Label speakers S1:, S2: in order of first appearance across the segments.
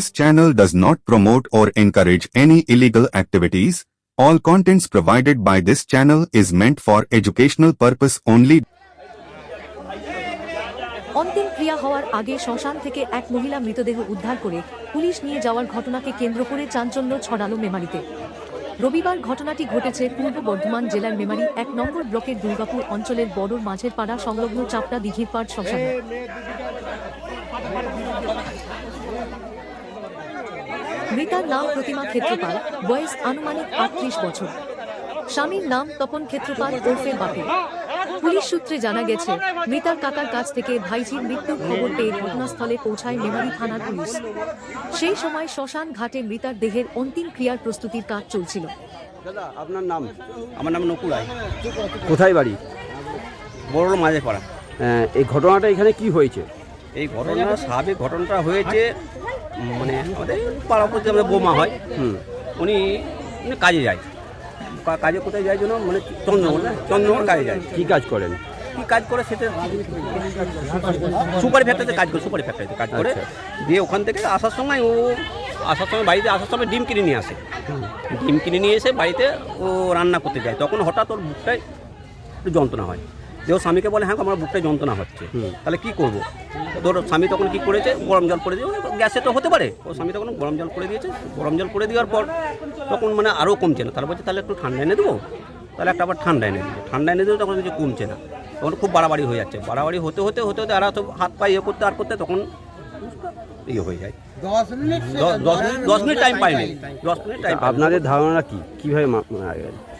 S1: This channel does not promote or encourage any illegal activities. All contents provided by this channel is meant for educational purpose only.
S2: অন্তিম ক্রিয়া হওয়ার আগে শ্মশান থেকে এক মহিলা মৃতদেহ উদ্ধার করে পুলিশ নিয়ে যাওয়ার ঘটনাকে কেন্দ্র করে চাঞ্চল্য ছড়ালো মেমারিতে রবিবার ঘটনাটি ঘটেছে পূর্ব বর্ধমান জেলার মেমারি এক নম্বর ব্লকের দুর্গাপুর অঞ্চলের বড়র মাঝের পাড়া সংলগ্ন চাপড়া দিঘির পাড় শ্মশানে মৃতার নাম প্রতিমা ক্ষেত্রপাল বয়স আনুমানিক আটত্রিশ বছর। স্বামীর নাম তপন ক্ষেত্রপাল ওরফে বাপি। পুলিশ সূত্রে জানা গেছে মৃতার কাকার কাছ থেকে ভাইঝির মৃত্যুর খবর পেয়ে ঘটনাস্থলে পৌঁছায় মেমারি থানার পুলিশ। সেই সময় শ্মশান ঘাটে মৃতার দেহের অন্তিম ক্রিয়ার প্রস্তুতির কাজ চলছিল।
S3: দাদা আপনার নাম?
S4: আমার নাম নকুল রায়।
S3: কোথায় বাড়ি?
S4: বড় মাঝে পাড়া।
S3: এই ঘটনাটা এখানে কি হয়েছে?
S4: এই ঘটনা স্বাভাবিক ঘটনাটা হয়েছে মানে আমাদের পাড়া প্রতি আমাদের বৌমা হয়
S3: হুম
S4: উনি উনি কাজে যায়। কাজে কোথায় যায় জন্য মানে চন্দ্রমোহন চন্দ্রমোহন কাজে যায়।
S3: কী কাজ করেন?
S4: কী কাজ করে সেটা সুপারি ফ্যাক্টরিতে কাজ করে সুপারি ফ্যাক্টরিতে কাজ করে।
S3: আচ্ছা।
S4: দিয়ে ওখান থেকে আসার সময় ও আসার সময় বাড়িতে আসার সময় ডিম কিনে নিয়ে আসে। ডিম কিনে নিয়ে এসে বাড়িতে ও রান্না করতে যায়। তখন হঠাৎ ওর বুকটায় একটু যন্ত্রণা হয়। যে ওর স্বামীকে বলে হ্যাঁ আমার বুকটায় যন্ত্রণা হচ্ছে। তাহলে কি করব? তোর স্বামী তখন কি করেছে? গরম জল করে দিয়ে গ্যাসে তো হতে পারে। ওর স্বামী তখন গরম জল করে দিয়েছে। গরম জল করে দেওয়ার পর তখন মানে আরও কমছে না। তাহলে বলছে তাহলে একটু ঠান্ডা এনে দেবো? তাহলে একটা আবার ঠান্ডা এনে দেবো। ঠান্ডা এনে দেবো তখন কিছু কমছে না। তখন খুব বাড়াবাড়ি হয়ে যাচ্ছে। বাড়াবাড়ি হতে হতে হতে হতে আর তো হাত পা ইয়ে করতে আর করতে তখন ইয়ে হয়ে যায়। দশ মিনিট দশ মিনিট টাইম পাইনি। দশ মিনিট টাইম
S3: আপনাদের ধারণা কি? কীভাবে মারা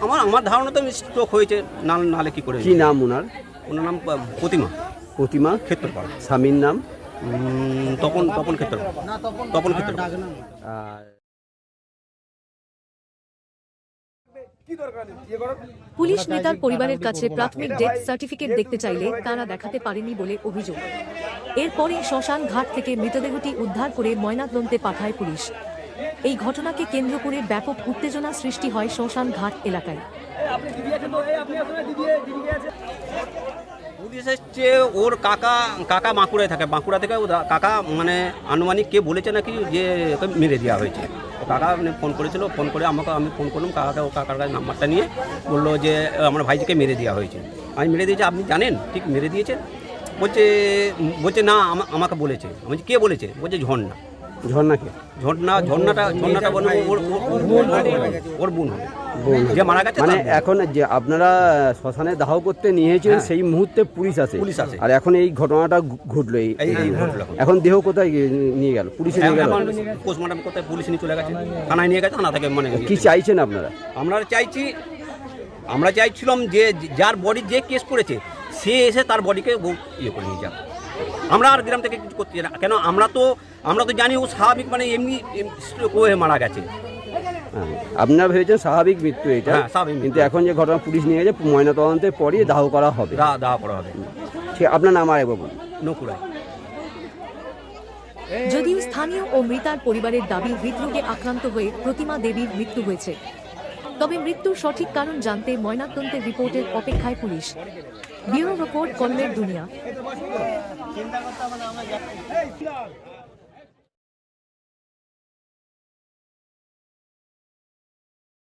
S4: আমার আমার ধারণা তো স্ট্রোক হয়েছে। না নালে কী করে
S3: কী নাম ওনার?
S4: ওনার নাম প্রতিমা।
S3: প্রতিমা?
S4: ক্ষেত্রপাল।
S3: স্বামীর নাম?
S4: তপন তপন ক্ষেত্রপাল। তপন ক্ষেত্রপাল।
S3: আর
S2: পুলিশ নেতার পরিবারের কাছে প্রাথমিক ডেথ সার্টিফিকেট দেখতে চাইলে তারা দেখাতে পারেনি বলে অভিযোগ। এরপরে শ্মশান ঘাট থেকে মৃতদেহটি উদ্ধার করে ময়নাতদন্তে পাঠায় পুলিশ। এই ঘটনাকে কেন্দ্র করে ব্যাপক উত্তেজনা সৃষ্টি হয় শ্মশান ঘাট এলাকায়।
S4: পুলিশ এসছে ওর কাকা কাকা বাঁকুড়ায় থাকে। বাঁকুড়া থেকে ও কাকা মানে আনুমানিক কে বলেছে নাকি যে মেরে দেওয়া হয়েছে। কাকা মানে ফোন করেছিল ফোন করে আমাকে আমি ফোন করলাম কাকাকে ও কাকার কাছে নাম্বারটা নিয়ে বলল যে আমার ভাইজিকে মেরে দেওয়া হয়েছে। আমি মেরে দিয়েছি আপনি জানেন? ঠিক মেরে দিয়েছে। বলছে বলছে না আমা- আমাকে বলেছে। আমি কে বলেছে? বলছে ঝর্ণা।
S3: ঝর্ণাকে
S4: ঝর্ণা ঝর্ণাটা ঝর্ণাটা বলে ওর বোন ওর বোন হবে। যে মারা গেছে
S3: মানে এখন যে আপনারা শ্মশানে দাহ করতে নিয়েছিলেন
S4: হ্যাঁ।
S3: সেই মুহূর্তে পুলিশ আসে
S4: পুলিশ।
S3: আর এখন এই ঘটনাটা ঘটলো এই
S4: এখন।
S3: দেহ কোথায় নিয়ে গেল? পুলিশে নিয়ে গেল?
S4: পোস্টমর্টম করতে পুলিশ নিয়ে চলে গেছে। থানায় নিয়ে গেছে থানা থেকে মানে
S3: কি চাইছেন আপনারা?
S4: আমরা চাইছি আমরা চাইছিলাম যে যার বডি যে কেস করেছে সে এসে তার বডিকে ইয়ে করে নিয়ে যাক। আমরা আর গ্রাম থেকে কিছু করতে চাই না। কেন আমরা তো আমরা তো জানি ও স্বাভাবিক মানে এমনি হয়ে মারা গেছে।
S3: আপনারা ভেবেছেন স্বাভাবিক মৃত্যু এটা
S4: হ্যাঁ।
S3: কিন্তু এখন যে ঘটনা পুলিশ নিয়ে গেছে ময়নাতদন্তের পরই দাহ করা হবে।
S4: দা দেওয়া করা হবে।
S3: ঠিক আপনার নাম আরেকবার বলুন।
S4: নকুড়ায়
S2: যদিও স্থানীয় ও মৃতার পরিবারের দাবি হৃদরোগে আক্রান্ত হয়ে প্রতিমা দেবীর মৃত্যু হয়েছে। তবে মৃত্যুর সঠিক কারণ জানতে ময়নাতদন্তের রিপোর্টের অপেক্ষায় পুলিশ। ব্যুরো রিপোর্ট কলমের দুনিয়া।